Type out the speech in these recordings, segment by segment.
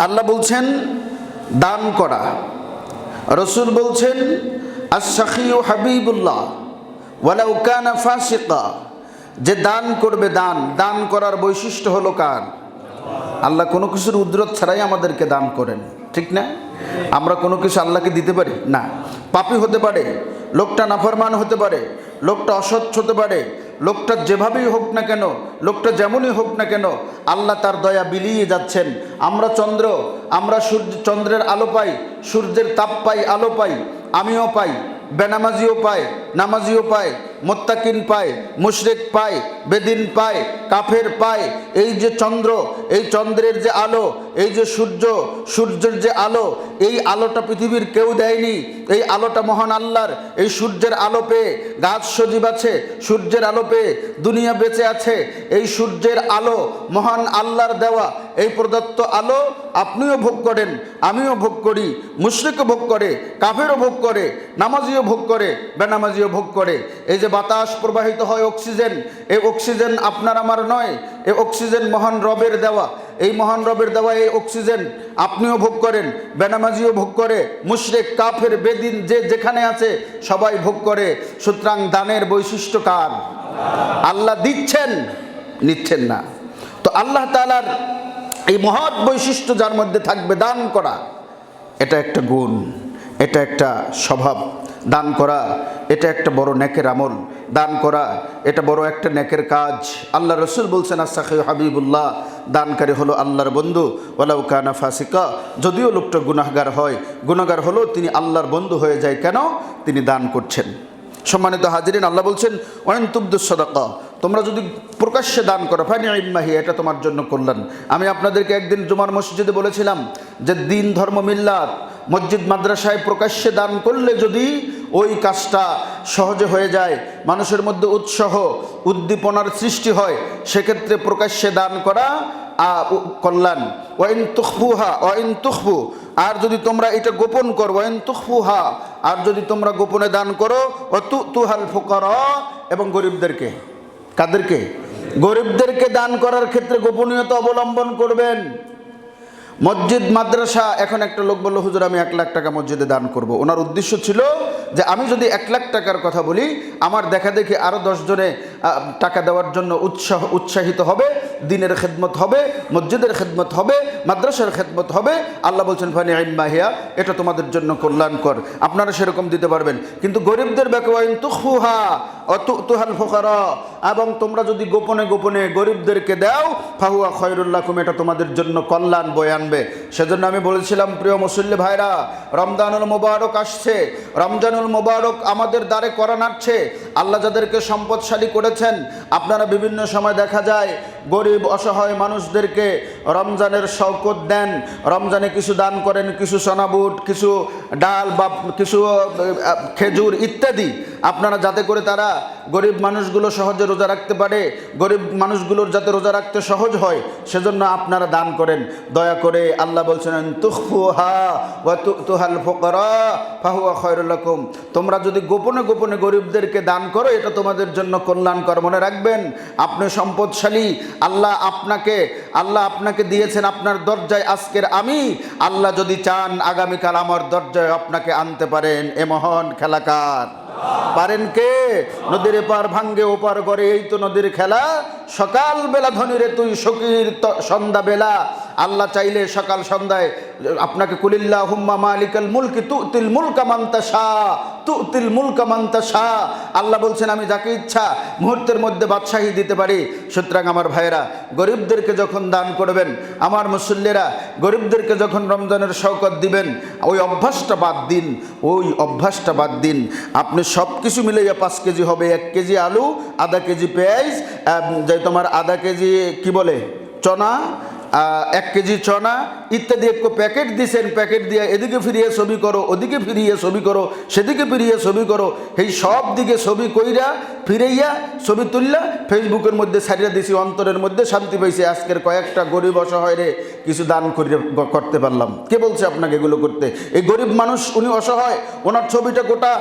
আল্লাহ বলছেন, দান করা। রসুল বলছেন আশাখি ও হাবিবুল্লাহ, ওয়ালাউ কানা যে দান করবে, দান। দান করার বৈশিষ্ট্য হলো কার? আল্লাহ কোনো কিছুর উদ্রত ছাড়াই আমাদেরকে দান করেন। ঠিক না? আমরা কোনো কিছু আল্লাহকে দিতে পারি? না। পাপি হতে পারে, লোকটা নাফরমান হতে পারে, লোকটা অসৎ হতে পারে লোকটা যেভাবেই হোক না কেন, লোকটা যেমনই হোক না কেন, আল্লাহ তার দয়া বিলিয়ে যাচ্ছেন। আমরা চন্দ্র, আমরা সূর্য, চন্দ্রের আলো পাই, সূর্যের তাপ পাই, আলো পাই, আমিও পাই, বেনামাজিও পায় নামাজিও পায় মোত্তাকিন পায়, মুশরেক পায়, বেদিন পায়, কাফের পায়। এই যে চন্দ্র, এই চন্দ্রের যে আলো, এই যে সূর্য, সূর্যের যে আলো, এই আলোটা পৃথিবীর কেউ দেয়নি। এই আলোটা মহান আল্লাহর। এই সূর্যের আলো পেয়ে গাছ সজীব আছে, সূর্যের আলো পেয়ে দুনিয়া বেঁচে আছে। এই সূর্যের আলো মহান আল্লাহর দেওয়া। এই প্রদত্ত আলো আপনিও ভোগ করেন, আমিও ভোগ করি। মুশরিকও ভোগ করে, কাফেরও ভোগ করে, নামাজিও ভোগ করে, বেনামাজিও ভোগ করে। এই যে বাতাস প্রবাহিত হয় অক্সিজেন। এই অক্সিজেন আপনার আমার নয় এই অক্সিজেন মহান রবের দেওয়া। এই মহান রবের দেওয়া এই অক্সিজেন আপনিও ভোগ করেন, বেনামাজিও ভোগ করে, মুশরেক, কাফের, বেদিন, যে যেখানে আছে, সবাই ভোগ করে। সুতরাং দানের বৈশিষ্ট্য কার? আল্লাহ দিচ্ছেন, নিচ্ছেন না। তো আল্লাহ তালার এই মহৎ বৈশিষ্ট্য যার মধ্যে থাকবে দান করা, এটা একটা গুণ, এটা একটা স্বভাব। দান করা, এটা একটা বড় নেকের আমল। দান করা, এটা বড় একটা নেকের কাজ। আল্লাহ রসুল বলছেন আসাখি হাবিবুল্লাহ। দানকারী হলো আল্লাহর বন্ধু। ওলাউ কানা ফাসিকা। যদিও লোকটা গুনাহগার হয়, গুনাহগার হলেও তিনি আল্লাহর বন্ধু হয়ে যায় কেন? তিনি দান করছেন। সম্মানিত হাজিরিন, আল্লাহ বলছেন, ওয়াইন তুবদুস সদাকা। তোমরা যদি প্রকাশ্যে দান করো, ফানি ইম্মাহি, এটা তোমার জন্য কল্যাণ। আমি আপনাদেরকে একদিন জুমার মসজিদে বলেছিলাম যে, দিন ধর্ম মিল্লাত। মসজিদ মাদ্রাসায় প্রকাশ্যে দান করলে যদি ওই কাজটা সহজে হয়ে যায়, মানুষের মধ্যে উৎসাহ, উদ্দীপনার সৃষ্টি হয়, সেক্ষেত্রে প্রকাশ্যে দান করা কল্যাণ। Wine তুখফুহা, wine তুখফু। আর যদি তোমরা এটা গোপন করো, ওয়াইন তুখফুহা। আর যদি তোমরা গোপনে দান করো ও তু তুহাল ফুকর, এবং গরিবদেরকে। কাদেরকে? গরিবদেরকে দান করার ক্ষেত্রে গোপনীয়তা অবলম্বন করবেন। মসজিদ, মাদ্রাসা, এখন একটা লোক বলল, হুজুর, আমি এক লাখ টাকা মসজিদে দান করব। ওনার উদ্দেশ্য ছিল যে, আমি যদি এক লাখ টাকার কথা বলি, আমার দেখা দেখি আরও দশজনে টাকা দেওয়ার জন্য উৎসাহ উৎসাহিত হবে, দিনের খেদমত হবে, মসজিদের খেদমত হবে, মাদ্রাসার খেদমত হবে। আল্লাহ বলছেন, ফানি আইম্মাহিয়া এটা তোমাদের জন্য কল্যাণকর। আপনারা সেরকম দিতে পারবেন। কিন্তু গরিবদের ব্যাপারে তুহুহা তুহাল ফোকারা এবং তোমরা যদি গোপনে গোপনে গরিবদেরকে দাও, ফাহুয়া খয়রুল্লাহ এটা তোমাদের জন্য কল্যাণ বয়ে আনবে। সেজন্য আমি বলেছিলাম, প্রিয় মুসল্লি ভাইরা, রমজানুল মোবারক আসছে। রমজানুল মোবারক আমাদের দ্বারে করা নাড়ছে। আল্লাহ যাদেরকে সম্পদশালী করেছেন আপনারা বিভিন্ন সময় দেখা যায় গরিব অসহায় মানুষদেরকে রমজানের শওকত দেন। রমজানে কিছু দান করেন, কিছু সোনাবুট, কিছু ডাল বা কিছু খেজুর ইত্যাদি। আপনারা যাতে করে তারা গরিব মানুষগুলো সহজে রোজা রাখতে পারে, গরিব মানুষগুলোর যাতে রোজা রাখতে সহজ হয়, সেজন্য আপনারা দান করেন। দয়া করে আল্লাহ বলছেন তুহাল ফুকরা, ফাহুয়া খয়রুল্লাকুম তোমরা যদি গোপনে গোপনে গরিবদেরকে দান করো, এটা তোমাদের জন্য কল্যাণকর। মনে রাখবেন, আপনি সম্পদশালী আল্লাহ আপনাকে আল্লাহ আপনাকে দিয়েছেন আপনার দরজায় আজকের আমি। আল্লাহ যদি চান আগামীকাল আমার দরজায় আপনাকে আনতে পারেন। এ মহান খেলাকার। পারেন কে? নদীর পার ভাঙ্গে ওপার করে এই তো নদীর খেলা। সকাল বেলা ধনীরে তুই সকির সন্ধ্যা বেলা আল্লাহ চাইলে সকাল সন্ধ্যায়, আপনাকে কুলিল্লা হুম্মা মালিকাল মুলকি তুতিল মুলকা মান্তা শাহ তুতিল মুলকা মান্তা শাহ আল্লাহ বলছেন, আমি যাকে ইচ্ছা মুহূর্তের মধ্যে বাদশাহী দিতে পারি। সুতরাং আমার ভাইয়েরা, গরিবদেরকে যখন দান করবেন, আমার মুসল্লিরা গরিবদেরকে যখন রমজানের শওকত দিবেন, ওই অভ্যাসটা বাদ দিন, ওই অভ্যাসটা বাদ দিন। আপনি সব কিছু মিলাইয়া পাঁচ কেজি হবে, এক কেজি আলু, আধা কেজি পেঁয়াজ যে তোমার আধা কেজি, কি বলে? চনা এক কেজি চনা ইত্যাদি একটু প্যাকেট দিছেন, প্যাকেট দিয়ে এদিকে ফিরিয়ে ছবি করো, ওদিকে ফিরিয়ে ছবি করো, সেদিকে ফিরিয়ে ছবি করো, এই সব দিকে ছবি কইরা ফিরাইয়া ছবি তুললা ফেসবুকের মধ্যে সারিয়া দিছি, অন্তরের মধ্যে শান্তি পাইছে। আজকের কয়েকটা গরিব অসহায় রে কিছু দান করে করতে পারলাম। কে বলছে আপনাকে এগুলো করতে? এই গরিব মানুষ, উনি অসহায়, ওনার ছবিটা গোটা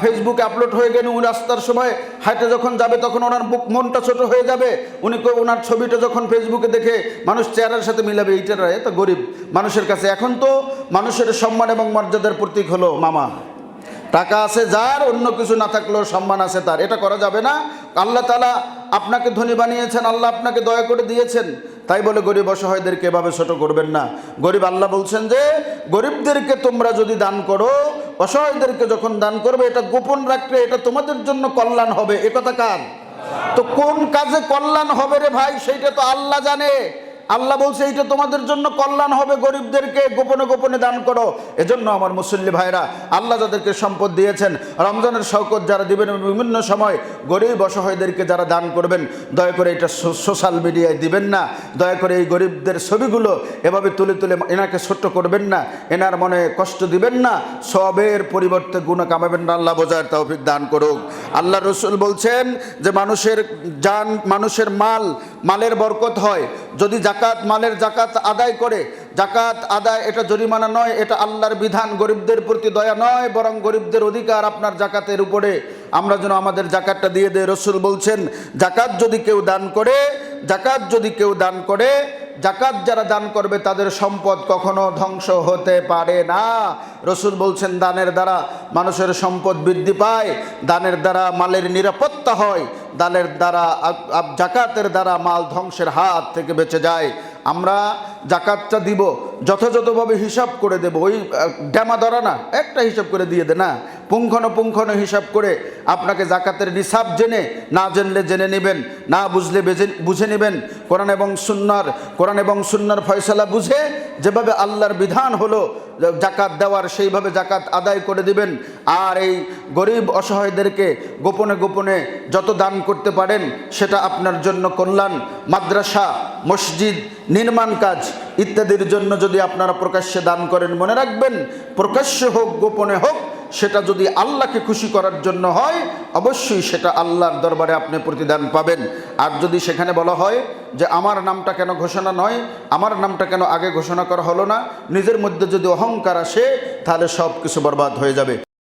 ফেসবুকে আপলোড হয়ে গেলে উনি রাস্তার সময় হাইটে যখন যাবে তখন ওনার বুক, মনটা ছোট হয়ে যাবে। উনি ওনার ছবিটা যখন ফেসবুকে দেখে মানুষ চেহারার সাথে মিলাবে, এইটারা তো গরিব মানুষের কাছে। এখন তো মানুষের সম্মান এবং মর্যাদার প্রতীক হলো মামা। টাকা আছে যার, অন্য কিছু না থাকলেও সম্মান আছে তার। এটা করা যাবে না। আল্লাহ তালা আপনাকে ধনী বানিয়েছেন, আল্লাহ আপনাকে দয়া করে দিয়েছেন। তাই বলে গরিব অসহায়দেরকে এভাবে ছোট করবেন না। গরিব আল্লাহ বলছেন যে, গরিবদেরকে তোমরা যদি দান করো, অসহায়দেরকে যখন দান করবে, এটা গোপন রাখলে এটা তোমাদের জন্য কল্যাণ হবে। এ কথা কার? তো কোন কাজে কল্যাণ হবে রে ভাই, সেইটা তো আল্লাহ জানে। আল্লাহ বলছে, এইটা তোমাদের জন্য কল্যাণ হবে গরিবদেরকে। গোপনে গোপনে দান করো। এজন্য আমার মুসল্লি ভাইরা, আল্লাহ যাদেরকে সম্পদ দিয়েছেন, রমজানের শওকত যারা দিবেন বিভিন্ন সময় গরিব অসহায়দেরকে যারা দান করবেন, দয়া করে এটা সোশ্যাল মিডিয়ায় দিবেন না। দয়া করে এই গরিবদের ছবিগুলো এভাবে তুলে তুলে এনাকে ছোট্ট করবেন না। এনার মনে কষ্ট দিবেন না। সবের পরিবর্তে গুণ কামাবেন না। আল্লাহ বোঝার তৌফিক দান করুক। আল্লাহ রসুল বলছেন যে, মানুষের যান মানুষের মাল, মালের বরকত হয়। যদি জাকাত, মালের জাকাত আদায় করে। জাকাত আদায় এটা জরিমানা নয়, এটা আল্লাহর বিধান। গরিবদের প্রতি দয়া নয়, বরং গরিবদের অধিকার আপনার জাকাতের উপরে। আমরা যেন আমাদের জাকাতটা দিয়ে দেয়। রসুল বলছেন, জাকাত যদি কেউ দান করে, জাকাত যদি কেউ দান করে, জাকাত যারা দান করবে তাদের সম্পদ কখনো ধ্বংস হতে পারে না। রসুল বলছেন, দানের দ্বারা মানুষের সম্পদ বৃদ্ধি পায়, দানের দ্বারা মালের নিরাপত্তা হয়, দানের দ্বারা জাকাতের দ্বারা মাল ধ্বংসের হাত থেকে বেঁচে যায়। আমরা জাকাতটা দিব যথাযথভাবে হিসাব করে দেব। ওই ড্যামা ধরা না, একটা হিসাব করে দিয়ে দে, না। পুঙ্খানো হিসাব করে আপনাকে জাকাতের নিসাব জেনে, না জানলে জেনে নেবেন, না বুঝলে বুঝে নেবেন। কোরআন এবং সুন্নার, কোরআন এবং সুন্নার ফয়সলা বুঝে যেভাবে আল্লাহর বিধান হলো জাকাত দেওয়ার সেইভাবে জাকাত আদায় করে দিবেন। আর এই গরিব অসহায়দেরকে গোপনে গোপনে যত দান করতে পারেন, সেটা আপনার জন্য কল্যাণ। মাদ্রাসা, মসজিদ, নির্মাণ কাজ ইত্যাদির জন্য যদি আপনারা প্রকাশ্যে দান করেন, মনে রাখবেন, প্রকাশ্যে হোক, গোপনে হোক সেটা যদি আল্লাহকে খুশি করার জন্য হয়, অবশ্যই সেটা আল্লাহর দরবারে আপনি প্রতিদান পাবেন। আর যদি সেখানে বলা হয় যে আমার নামটা কেন ঘোষণা নয়, আমার নামটা কেন আগে ঘোষণা করা হলো না, নিজের মধ্যে যদি অহংকার আসে, তাহলে সব কিছু বরবাদ হয়ে যাবে।